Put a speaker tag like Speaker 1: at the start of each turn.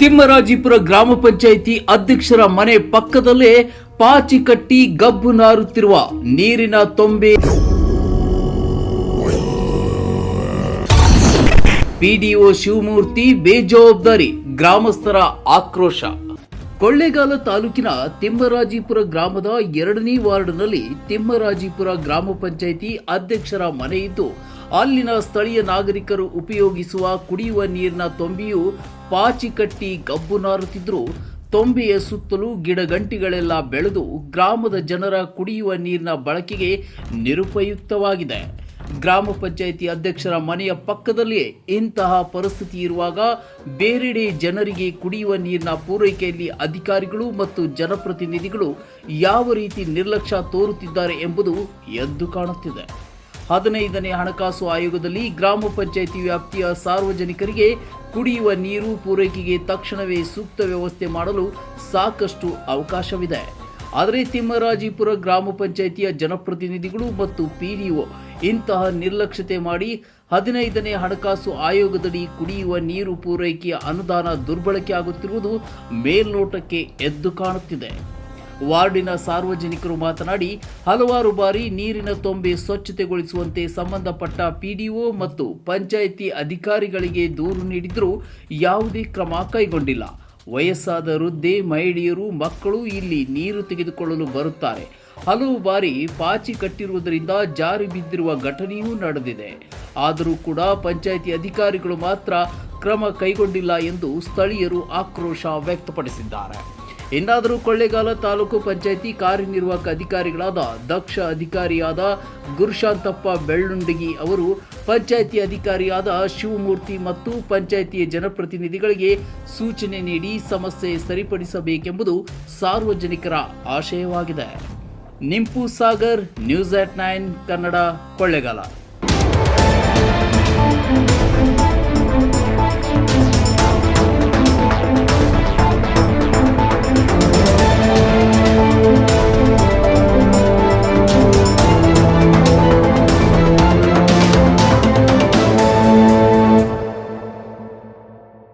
Speaker 1: ತಿಮ್ಮರಾಜಿಪುರ ಗ್ರಾಮ ಪಂಚಾಯಿತಿ ಅಧ್ಯಕ್ಷರ ಮನೆ ಪಕ್ಕದಲ್ಲೇ ಪಾಚಿ ಕಟ್ಟಿ ಗಬ್ಬು ನಾರುತ್ತಿರುವ ನೀರಿನ ತೊಂಬೆ. ಪಿಡಿಒ ಶಿವಮೂರ್ತಿ ಬೇಜವಾಬ್ದಾರಿ ಗ್ರಾಮಸ್ಥರ ಆಕ್ರೋಶ. ಕೊಳ್ಳೇಗಾಲ ತಾಲೂಕಿನ ತಿಮ್ಮರಾಜಿಪುರ ಗ್ರಾಮದ ಎರಡನೇ ವಾರ್ಡ್ನಲ್ಲಿ ತಿಮ್ಮರಾಜಿಪುರ ಗ್ರಾಮ ಪಂಚಾಯಿತಿ ಅಧ್ಯಕ್ಷರ ಮನೆ ಇದ್ದು, ಅಲ್ಲಿನ ಸ್ಥಳೀಯ ನಾಗರಿಕರು ಉಪಯೋಗಿಸುವ ಕುಡಿಯುವ ನೀರಿನ ತೊಂಬಿಯು ಪಾಚಿ ಕಟ್ಟಿ ಗಬ್ಬು ನಾರುತ್ತಿದ್ದರೂ ತೊಂಬೆಯ ಸುತ್ತಲೂ ಗಿಡಗಂಟಿಗಳೆಲ್ಲ ಬೆಳೆದು ಗ್ರಾಮದ ಜನರ ಕುಡಿಯುವ ನೀರಿನ ಬಳಕೆಗೆ ನಿರುಪಯುಕ್ತವಾಗಿದೆ. ಗ್ರಾಮ ಪಂಚಾಯಿತಿ ಅಧ್ಯಕ್ಷರ ಮನೆಯ ಪಕ್ಕದಲ್ಲಿಯೇ ಇಂತಹ ಪರಿಸ್ಥಿತಿ ಇರುವಾಗ ಬೇರೆಡೆ ಜನರಿಗೆ ಕುಡಿಯುವ ನೀರಿನ ಪೂರೈಕೆಯಲ್ಲಿ ಅಧಿಕಾರಿಗಳು ಮತ್ತು ಜನಪ್ರತಿನಿಧಿಗಳು ಯಾವ ರೀತಿ ನಿರ್ಲಕ್ಷ್ಯ ತೋರುತ್ತಿದ್ದಾರೆ ಎಂಬುದು ಎದ್ದು ಕಾಣುತ್ತಿದೆ. ಹದಿನೈದನೇ ಹಣಕಾಸು ಆಯೋಗದಲ್ಲಿ ಗ್ರಾಮ ಪಂಚಾಯಿತಿ ವ್ಯಾಪ್ತಿಯ ಸಾರ್ವಜನಿಕರಿಗೆ ಕುಡಿಯುವ ನೀರು ಪೂರೈಕೆಗೆ ತಕ್ಷಣವೇ ಸೂಕ್ತ ವ್ಯವಸ್ಥೆ ಮಾಡಲು ಸಾಕಷ್ಟು ಅವಕಾಶವಿದೆ. ಆದರೆ ತಿಮ್ಮರಾಜಿಪುರ ಗ್ರಾಮ ಪಂಚಾಯಿತಿಯ ಜನಪ್ರತಿನಿಧಿಗಳು ಮತ್ತು ಪಿಡಿಒ ಇಂತಹ ನಿರ್ಲಕ್ಷ್ಯತೆ ಮಾಡಿ ಹದಿನೈದನೇ ಹಣಕಾಸು ಆಯೋಗದಡಿ ಕುಡಿಯುವ ನೀರು ಪೂರೈಕೆಯ ಅನುದಾನ ದುರ್ಬಳಕೆ ಆಗುತ್ತಿರುವುದು ಮೇಲ್ನೋಟಕ್ಕೆ ಎದ್ದು ಕಾಣುತ್ತಿದೆ. ವಾರ್ಡಿನ ಸಾರ್ವಜನಿಕರು ಮಾತನಾಡಿ, ಹಲವಾರು ಬಾರಿ ನೀರಿನ ತೊಂಬೆ ಸ್ವಚ್ಛತೆಗೊಳಿಸುವಂತೆ ಸಂಬಂಧಪಟ್ಟ ಪಿಡಿಒ ಮತ್ತು ಪಂಚಾಯಿತಿ ಅಧಿಕಾರಿಗಳಿಗೆ ದೂರು ನೀಡಿದರೂ ಯಾವುದೇ ಕ್ರಮ ಕೈಗೊಂಡಿಲ್ಲ. ವಯಸ್ಸಾದ ವೃದ್ಧೆ ಮಹಿಳೆಯರು, ಮಕ್ಕಳು ಇಲ್ಲಿ ನೀರು ತೆಗೆದುಕೊಳ್ಳಲು ಬರುತ್ತಾರೆ. ಹಲವು ಬಾರಿ ಪಾಚಿ ಕಟ್ಟಿರುವುದರಿಂದ ಜಾರಿ ಬಿದ್ದಿರುವ ಘಟನೆಯೂ ನಡೆದಿದೆ. ಆದರೂ ಕೂಡ ಪಂಚಾಯಿತಿ ಅಧಿಕಾರಿಗಳು ಮಾತ್ರ ಕ್ರಮ ಕೈಗೊಂಡಿಲ್ಲ ಎಂದು ಸ್ಥಳೀಯರು ಆಕ್ರೋಶ ವ್ಯಕ್ತಪಡಿಸಿದ್ದಾರೆ. ಇನ್ನಾದರೂ ಕೊಳ್ಳೇಗಾಲ ತಾಲೂಕು ಪಂಚಾಯಿತಿ ಕಾರ್ಯನಿರ್ವಾಹಕ ಅಧಿಕಾರಿಗಳಾದ ದಕ್ಷ ಅಧಿಕಾರಿಯಾದ ಗುರುಶಾಂತಪ್ಪ ಬೆಳ್ಳುಂಡಗಿ ಅವರು ಪಂಚಾಯಿತಿ ಅಧಿಕಾರಿಯಾದ ಶಿವಮೂರ್ತಿ ಮತ್ತು ಪಂಚಾಯಿತಿಯ ಜನಪ್ರತಿನಿಧಿಗಳಿಗೆ ಸೂಚನೆ ನೀಡಿ ಸಮಸ್ಯೆ ಸರಿಪಡಿಸಬೇಕೆಂಬುದು ಸಾರ್ವಜನಿಕರ ಆಶಯವಾಗಿದೆ. Nimpu Sagar, news at nine, Kannada Kollegal.